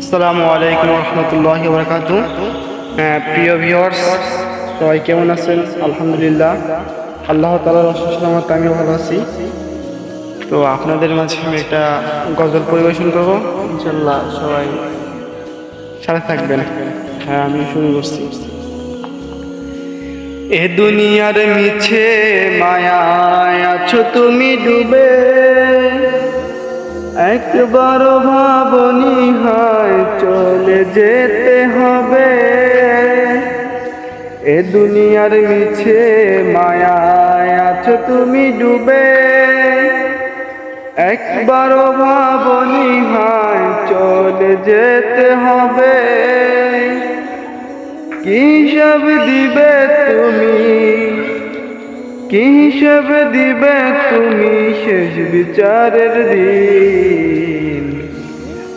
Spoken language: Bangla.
আসসালামু আলাইকুম রহমতুল্লাহ বরকাত প্রিয় ভিউয়ার্স সবাই কেমন আছেন? আলহামদুলিল্লাহ। আল্লাহ তালার অশেষ নামত আমি ভালো আছি। তো আপনাদের মাঝে আমি একটা গজল পরিবেশন করব। ইনশাল্লাহ সবাই সাথে থাকবেন। হ্যাঁ আমি শুরু করছি। এ দুনিয়ার মিছে মায়ায় আছো তুমি ডুবে। একবার ভাবনি হয় যেতে হবে। এ দুনিয়ার মিছে মায়ায় আছো তুমি ডুবে। একবার ভাবনি হয়, চলে যেতে হবে। কি সব দিবে তুমি? কি সব দিবে তুমি? শেষ বিচারের দিন।